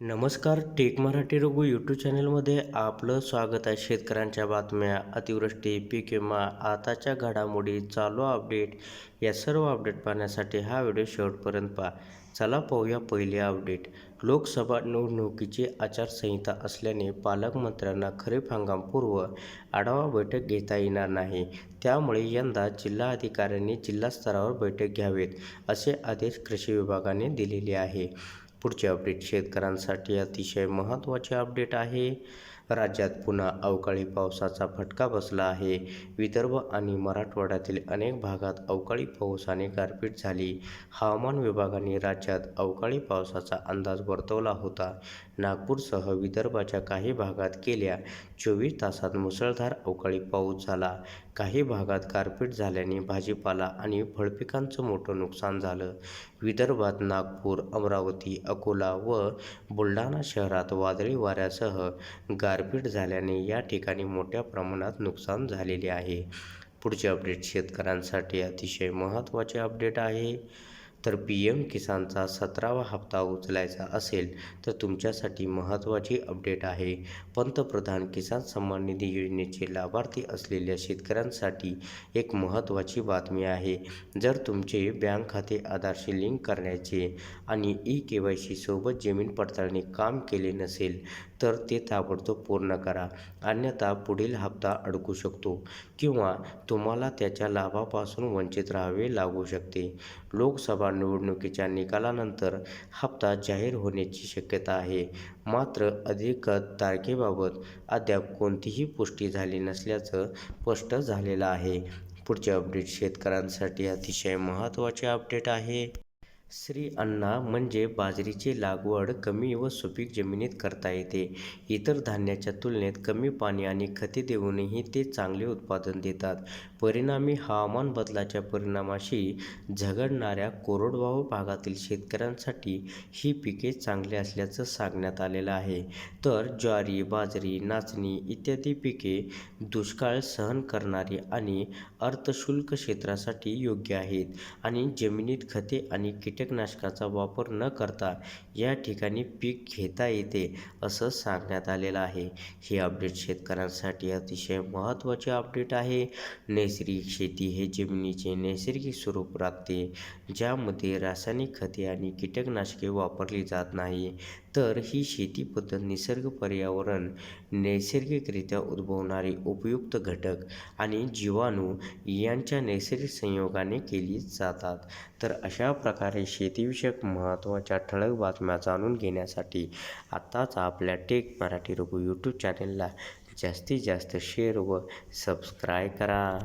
नमस्कार take Marathi Raghu YouTube चॅनलमध्ये आपलं स्वागत आहे. शेतकऱ्यांच्या बातम्या अतिवृष्टी पीक विमा आताच्या घडामोडी चालू अपडेट या सर्व अपडेट पाहण्यासाठी हा व्हिडिओ शेवटपर्यंत पहा. चला पाहूया पहिले अपडेट. लोकसभा निवडणुकीची आचारसंहिता असल्याने पालकमंत्र्यांना खरीप हंगामपूर्व आढावा बैठक घेता येणार नाही. त्यामुळे यंदा जिल्हाधिकाऱ्यांनी जिल्हास्तरावर बैठक घ्यावेत असे आदेश कृषी विभागाने दिलेले आहे. पुढचे अपडेट शेतकऱ्यांसाठी अतिशय महत्त्वाचे अपडेट आहे. राज्यात पुन्हा अवकाळी पावसाचा फटका बसला आहे. विदर्भ आणि मराठवाड्यातील अनेक भागात अवकाळी पावसाने गारपीट झाली. हवामान विभागाने राज्यात अवकाळी पावसाचा अंदाज वर्तवला होता. नागपूरसह विदर्भाच्या काही भागात गेल्या चोवीस तासात मुसळधार अवकाळी पाऊस झाला. काही भागात गारपीट झाल्याने भाजीपाला आणि फळपिकांचं मोठं नुकसान झालं. विदर्भात नागपूर अमरावती अकोला व बुलढाणा शहरात वादळी वाऱ्यासह गारपीट झाल्याने या ठिकाणी मोठ्या प्रमाणात नुकसान झालेले आहे. पुढचे अपडेट शेतकऱ्यांसाठी अतिशय महत्त्वाचे अपडेट आहे. तर पी एम किसानचा सतरावा हप्ता उचलायचा असेल तर तुमच्यासाठी महत्त्वाची अपडेट आहे. पंतप्रधान किसान सन्मान निधी योजनेचे लाभार्थी असलेल्या शेतकऱ्यांसाठी एक महत्त्वाची बातमी आहे. जर तुमचे बँक खाते आधारशी लिंक करण्याचे आणि ई के वाय सीसोबत जमीन पडताळणी काम केले नसेल तर ते ताबडतोब पूर्ण करा. अन्यथा पुढील हप्ता अडकू शकतो किंवा तुम्हाला त्याच्या लाभापासून वंचित राहावे लागू शकते. लोकसभा निवडणुकीच्या निकालानंतर हप्ता जाहीर होण्याची शक्यता आहे. मात्र अधिकृत तारखेबाबत अद्याप कोणतीही पुष्टी झाली नसल्याचं स्पष्ट झालेलं आहे. पुढचे अपडेट शेतकऱ्यांसाठी अतिशय महत्त्वाचे अपडेट आहे. श्री अण्णा म्हणजे बाजरीची लागवड कमी व सुपीक जमिनीत करता येते. इतर धान्याच्या तुलनेत कमी पाणी आणि खते देऊनही ते चांगले उत्पादन देतात. परिणामी हवामान बदलाच्या परिणामाशी झगडणाऱ्या कोरडवाहू भागातील शेतकऱ्यांसाठी ही पिके चांगली असल्याचं सांगण्यात आलेलं आहे. तर ज्वारी बाजरी नाचणी इत्यादी पिके दुष्काळ सहन करणारी आणि अर्थशुल्क क्षेत्रासाठी योग्य आहेत आणि जमिनीत खते आणि कीटकनाशकाचा वापर न करता या ठिकाणी पीक घेता येते असं सांगण्यात आलेलं आहे. हे अपडेट शेतकऱ्यांसाठी अतिशय महत्त्वाचे अपडेट आहे. नैसर्गिक शेती हे जमिनीचे नैसर्गिक स्वरूप राखते ज्यामध्ये रासायनिक खते आणि कीटकनाशके वापरली जात नाही. तर ही शेती पद्धत निसर्ग पर्यावरण नैसर्गिकरित्या उद्भवणारे उपयुक्त घटक आणि जीवाणू यांच्या नैसर्गिक संयोगाने केली जातात. तर अशा प्रकारे शेतीविषयक महत्त्वाच्या ठळक बातम्या जाणून घेण्यासाठी आत्ताच आपल्या टेक मराठी रघु यूट्यूब चॅनलला जास्तीत जास्त शेअर व सबस्क्राईब करा.